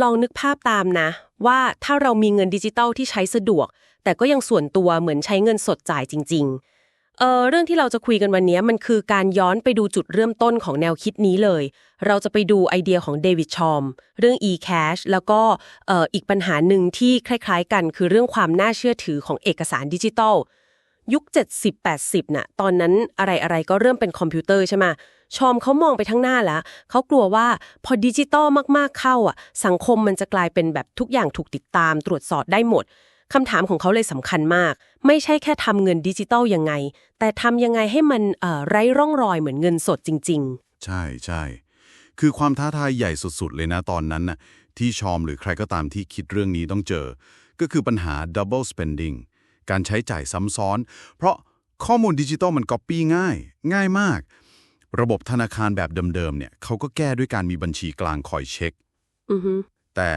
ลองนึกภาพตามนะ ว่าถ้าเรามีเงินดิจิตอลที่ใช้สะดวก แต่ก็ยังส่วนตัวเหมือนใช้เงินสดจ่ายจริง ๆ เออเรื่องที่เราจะคุยกันวันนี้มันคือการย้อนไปดูจุดเริ่มต้นของแนวคิดนี้เลย เราจะไปดูไอเดียของเดวิดชอม เรื่อง e-cash แล้วก็เอ่ออีกปัญหาหนึ่งที่คล้าย ๆ กันคือเรื่องความน่าเชื่อถือของเอกสารดิจิตอล ยุค 70-80น่ะตอนนั้นอะไรๆก็เริ่มเป็นคอมพิวเตอร์ใช่ไหมชอมเขามองไปทั้งหน้าแล้วเขากลัวว่าพอดิจิตอลมากๆเข้าอะ สังคมมันจะกลายเป็นแบบทุกอย่างถูกติดตามตรวจสอบได้หมดคำถามของเขาเลยสำคัญมาก ไม่ใช่แค่ทำเงินดิจิตอลยังไง แต่ทำยังไงให้มันไร้ร่องรอยเหมือนเงินสดจริง ๆ ใช่ใช่คือความท้าทายใหญ่สุด ๆ เลยนะตอนนั้นน่ะที่ชอมหรือใครก็ตามที่คิดเรื่องนี้ต้องเจอ ก็คือปัญหา double spending การใช้จ่ายซ้ำซ้อน เพราะข้อมูลดิจิตอลมันก๊อปปี้ง่าย ง่ายมาก ระบบธนาคารแบบเดิมๆเนี่ยเขาก็แก้ด้วยการมีบัญชีกลางคอยเช็คๆอือฮึแต่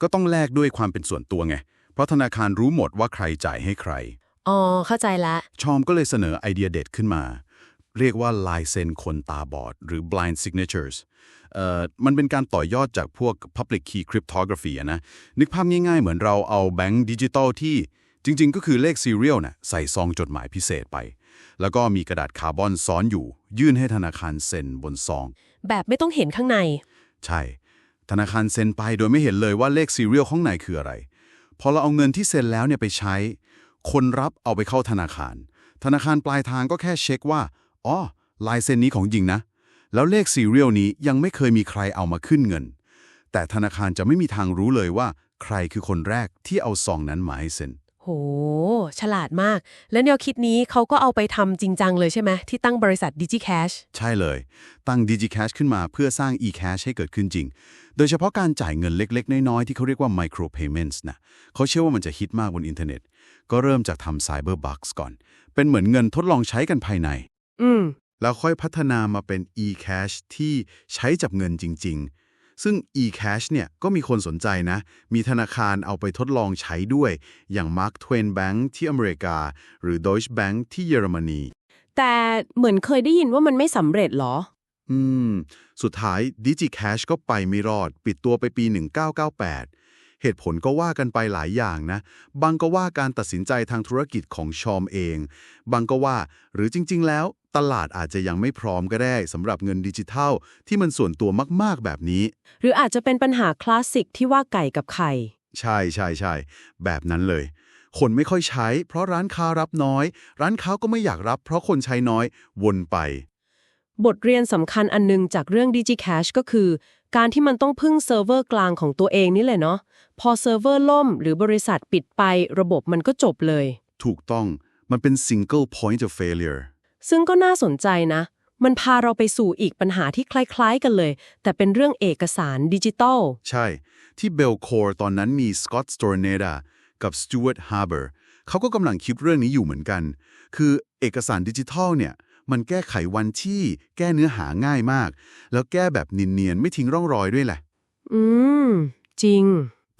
ก็ต้องแลกด้วยความเป็นส่วนตัวไง เพราะธนาคารรู้หมดว่าใครจ่ายให้ใคร อ๋อ เข้าใจละ ชอมก็เลยเสนอไอเดียเด็ดขึ้นมา เรียกว่าลายเซ็นคนตาบอด หรือ blind signatures เอ่อมันเป็นการต่อยอดจากพวก public key cryptography อะนะ นึกภาพง่ายๆ เหมือนเราเอาแบงค์ดิจิตอลที่ จริงๆ ก็คือเลข serial น่ะใส่ซองจดหมายพิเศษไป แล้วก็มีกระดาษคาร์บอนซ้อนอยู่ ยื่นให้ธนาคารเซ็นบนซอง แบบไม่ต้องเห็นข้างใน ใช่ ธนาคารเซ็นไปโดยไม่เห็นเลยว่าเลข serial ข้างในคืออะไร พอเราเอาเงินที่เซ็นแล้วเนี่ยไปใช้ คนรับเอาไปเข้าธนาคาร ธนาคารปลายทางก็แค่เช็คว่าอ๋อลายเซ็นนี้ของจริงนะ แล้วเลข serial นี้ยังไม่เคยมีใครเอามาขึ้นเงิน แต่ธนาคารจะไม่มีทางรู้เลยว่า ใครคือคนแรกที่เอาซองนั้นมาให้เซ็น โห ฉลาดมาก และแนวคิดนี้เขาก็เอาไปทำจริงจังเลยใช่ไหม ที่ตั้งบริษัท DigiCash ใช่เลย ตั้ง DigiCash ขึ้นมาเพื่อสร้าง eCash ให้เกิดขึ้นจริง โดยเฉพาะการจ่ายเงินเล็ก ๆ น้อยๆ ที่เขาเรียกว่า micro payments นะเขาเชื่อว่ามันจะฮิตมากบนอินเทอร์เน็ต ก็เริ่มจากทำ cyber bucks ก่อน เป็นเหมือนเงินทดลองใช้กันภายใน อืมแล้วค่อยพัฒนามาเป็น eCash ที่ใช้จับเงินจริง ๆ ซึ่ง eCash เนี่ยก็มีคนสนใจนะ มีธนาคารเอาไปทดลองใช้ด้วย อย่าง Mark Twain Bank ที่อเมริกา หรือ Deutsche Bank ที่เยอรมนี แต่เหมือนเคยได้ยินว่ามันไม่สำเร็จเหรอ อืม สุดท้าย DigiCash ก็ไปไม่รอด ปิดตัวไปปี 1998เหตุผลก็ว่ากันไปหลายอย่างนะ บางก็ว่าการตัดสินใจทางธุรกิจของชอมเอง บางก็ว่า หรือจริง ๆ แล้ว ตลาดอาจจะยังไม่พร้อมก็ได้สำหรับเงินดิจิทัล ที่มันส่วนตัวมาก ๆ แบบนี้ หรืออาจจะเป็นปัญหาคลาสสิกที่ว่าไก่กับไข่ ใช่ใช่ใช่แบบนั้นเลย คนไม่ค่อยใช้ เพราะร้านค้ารับน้อย ร้านค้าก็ไม่อยากรับ เพราะคนใช้น้อยวนไป บทเรียนสำคัญอันนึงจากเรื่อง DigiCash ก็คือ การที่มันต้องพึ่งเซิร์ฟเวอร์กลางของตัวเองนี่แหละเนาะพอเซิร์ฟเวอร์ล่ม หรือบริษัทปิดไป ระบบมันก็จบเลย ถูกต้องมันเป็น single point of failure ซึ่งก็น่าสนใจนะ มันพาเราไปสู่อีกปัญหาที่คล้ายๆกันเลย แต่เป็นเรื่องเอกสารดิจิตอล ใช่ ที่เบลคอร์ตอนนั้นมีสกอตต์สโตรเนดากับส t ู a r t ฮาร์เบอร์เขาก็กำลังคิดเรื่องนี้อยู่เหมือนกัน คือเอกสารดิจิทัลเนี่ยมันแก้ไขวันที่ แก้เนื้อหาง่ายมาก แล้วแก้แบบเนียนๆ ไม่ทิ้งร่องรอยด้วยแหละ อืม จริง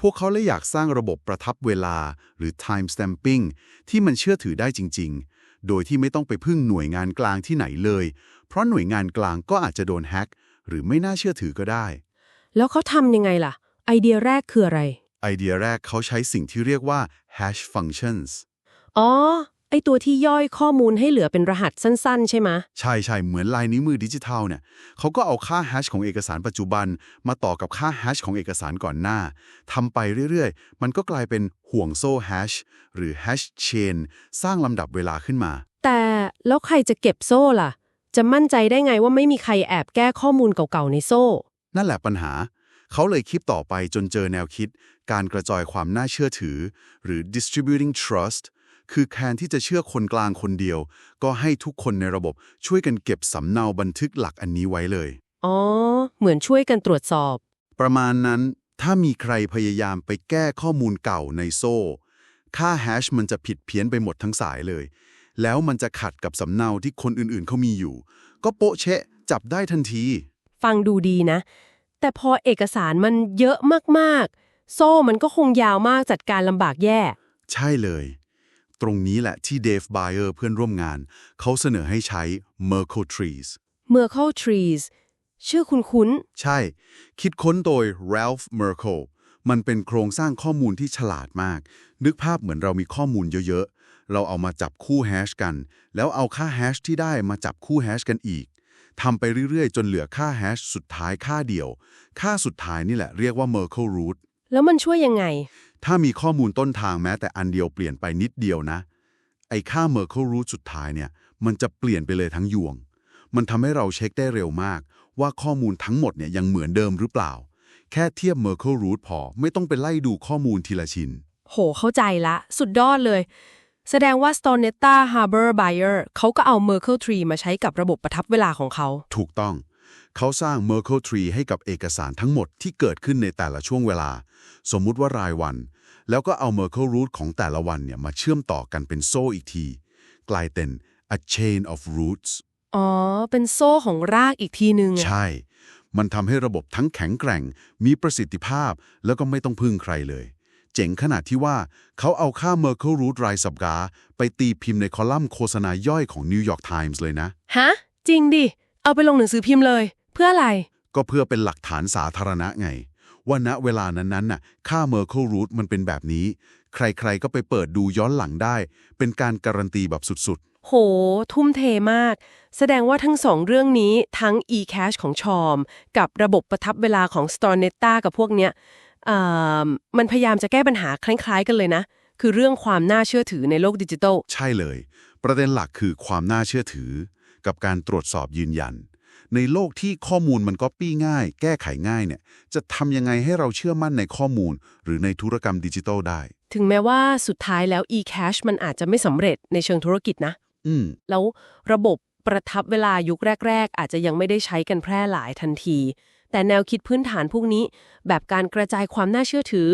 พวกเขาเลยอยากสร้างระบบประทับเวลาหรือ time stamping ที่มันเชื่อถือได้จริงๆ โดยที่ไม่ต้องไปพึ่งหน่วยงานกลางที่ไหนเลย เพราะหน่วยงานกลางก็อาจจะโดนแฮ็กหรือไม่น่าเชื่อถือก็ได้ แล้วเขาทำยังไงล่ะ ไอเดียแรกคืออะไร ไอเดียแรกเขาใช้สิ่งที่เรียกว่า hash functions อ๋อ ไอตัวที่ย่อยข้อมูลให้เหลือเป็นรหัสสั้น ๆ ใช่ไหมใช่ใช่เหมือนลายนิ้วมือดิจิทัลเนี่ยเขาก็เอาค่าแฮชของเอกสารปัจจุบัน มาต่อกับค่าแฮชของเอกสารก่อนหน้าทำไปเรื่อยๆ มันก็กลายเป็นห่วงโซ่แฮชหรือแฮชเชนสร้างลำดับเวลาขึ้นมา แต่แล้วใครจะเก็บโซ่ล่ะ จะมั่นใจได้ไงว่าไม่มีใครแอบแก้ข้อมูลเก่าๆในโซ่ นั่นแหละปัญหา เขาเลยคิดต่อไปจนเจอแนวคิด การกระจายความน่าเชื่อถือ หรือ distributing trust คือแทนที่จะเชื่อคนกลางคนเดียว ก็ให้ทุกคนในระบบช่วยกันเก็บสำเนาบันทึกหลักอันนี้ไว้เลย อ๋อ เหมือนช่วยกันตรวจสอบ ประมาณนั้น ถ้ามีใครพยายามไปแก้ข้อมูลเก่าในโซ่ ค่าแฮชมันจะผิดเพี้ยนไปหมดทั้งสายเลย แล้วมันจะขัดกับสำเนาที่คนอื่นๆเขามีอยู่ ก็โปะเชะจับได้ทันที ฟังดูดีนะ แต่พอเอกสารมันเยอะมากๆ โซ่มันก็คงยาวมากจัดการลำบากแย่ ใช่เลย ตรงนี้แหละที่เดฟไบเออร์เพื่อนร่วมงาน เขาเสนอให้ใช้ Merkle Trees Merkle Trees ชื่อคุ้นใช่ คิดค้นโดย Ralph Merkle มันเป็นโครงสร้างข้อมูลที่ฉลาดมาก นึกภาพเหมือนเรามีข้อมูลเยอะๆ เราเอามาจับคู่แฮชกัน แล้วเอาค่าแฮชที่ได้มาจับคู่แฮชกันอีกทำไปเรื่อยๆ จนเหลือค่าแฮชสุดท้ายค่าเดียว ค่าสุดท้ายนี่แหละเรียกว่า Merkle root ๆ แล้วมันช่วยยังไง ถ้ามีข้อมูลต้นทางแม้แต่อันเดียวเปลี่ยนไปนิดเดียวนะ ไอ้ค่า Merkle root สุดท้ายเนี่ย มันจะเปลี่ยนไปเลยทั้งยวง มันทำให้เราเช็คได้เร็วมาก ว่าข้อมูลทั้งหมดเนี่ยยังเหมือนเดิมหรือเปล่า แค่เทียบ Merkle root พอไม่ต้องไปไล่ดูข้อมูลทีละชิ้น โห เข้าใจละ สุดยอดเลย แสดงว่า Stornetta Harbor Buyer เขาก็เอา Merkle Tree มาใช้กับระบบประทับเวลาของเขา ถูกต้อง เขาสร้าง Merkle tree ให้กับเอกสารทั้งหมดที่เกิดขึ้นในแต่ละช่วงเวลา สมมุติว่ารายวัน แล้วก็เอา Merkle root ของแต่ละวันเนี่ยมาเชื่อมต่อกันเป็นโซ่อีกที กลายเป็น a chain of roots อ๋อ เป็นโซ่ของรากอีกทีนึงอะใช่ มันทำให้ระบบทั้งแข็งแกร่ง มีประสิทธิภาพ แล้วก็ไม่ต้องพึ่งใครเลย เจ๋งขนาดที่ว่าเขาเอาค่า Merkle root รายสัปดาห์ไปตีพิมพ์ในคอลัมน์โฆษณาย่อยของ New York Times เลยนะ ฮะ จริงดิ เอาไปลงหนังสือพิมพ์เลย เพื่ออะไร ก็เพื่อเป็นหลักฐานสาธารณะไง ว่าณเวลานั้นๆน่ะค่า Merkle root มันเป็นแบบนี้ ใครๆก็ไปเปิดดูย้อนหลังได้ เป็นการการันตีแบบสุดโห ทุ่มเทมาก แสดงว่าทั้งสองเรื่องนี้ทั้ง e-cash ของชอม กับระบบประทับเวลาของ Stornetta กับพวกเนี้ยอ่ามันพยายามจะแก้ปัญหาคล้ายๆกันเลยนะ คือเรื่องความน่าเชื่อถือในโลกดิจิทัลๆใช่เลย ประเด็นหลักคือความน่าเชื่อถือ กับการตรวจสอบยืนยัน ในโลกที่ข้อมูลมันก๊อปปี้ง่าย แก้ไขง่ายเนี่ยจะทำยังไงให้เราเชื่อมั่นในข้อมูล หรือในธุรกรรมดิจิทัลได้ ถึงแม้ว่าสุดท้ายแล้ว e-cash มันอาจจะไม่สำเร็จในเชิงธุรกิจนะ อืมแล้วระบบประทับเวลายุคแรก ๆ อาจจะยังไม่ได้ใช้กันแพร่หลายทันที แต่แนวคิดพื้นฐานพวกนี้ แบบการกระจายความน่าเชื่อถือ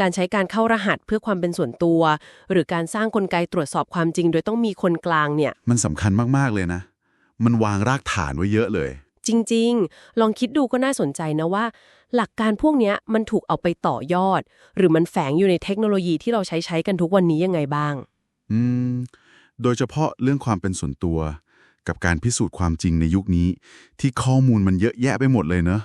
การใช้การเข้ารหัสเพื่อความเป็นส่วนตัว หรือการสร้างกลไกตรวจสอบความจริง โดยต้องมีคนกลางเนี่ย มันสำคัญมาก ๆ เลยนะ มันวางรากฐานไว้เยอะเลย จริง ๆ ลองคิดดูก็น่าสนใจนะว่า หลักการพวกเนี้ยมันถูกเอาไปต่อยอด หรือมันแฝงอยู่ในเทคโนโลยีที่เราใช้ใช้กันทุกวันนี้ยังไงบ้าง อืม โดยเฉพาะเรื่องความเป็นส่วนตัว กับการพิสูจน์ความจริงในยุคนี้ ที่ข้อมูลมันเยอะแยะไปหมดเลยเนอะ